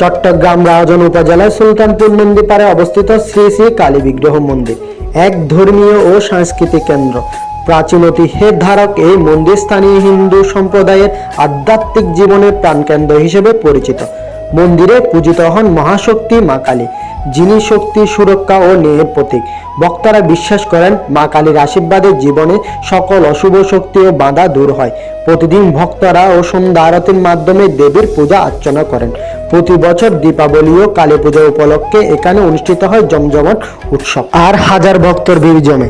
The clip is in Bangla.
চট্টগ্রাম রাজন উপজেলার সুলতানপুর নন্দীপাড়ে অবস্থিত শ্রী শ্রী কালী বিগ্রহ মন্দির, এক ধর্মীয় ও সাংস্কৃতিক কেন্দ্র। প্রাচীন ঐতিহ্যের ধারক এই মন্দির স্থানীয় হিন্দু সম্প্রদায়ের আধ্যাত্মিক জীবনের প্রাণকেন্দ্র হিসেবে পরিচিত। মন্দিরে পূজিত হন মহাশক্তি মা কালী, যিনি শক্তি সুরক্ষা ও ন্যায়ের প্রতীক। বক্তারা বিশ্বাস করেন, মা কালীর আশীর্বাদে জীবনে সকল অশুভ শক্তি ও বাধা দূর হয়। প্রতিদিন ভক্তরা ও সন্ধ্যা আরতির মাধ্যমে দেবীর পূজা অর্চনা করেন। প্রতি বছর দীপাবলি ও কালী পূজা উপলক্ষে এখানে অনুষ্ঠিত হয় জমজমাট উৎসব। আর হাজার ভক্তর ভিড় জমে।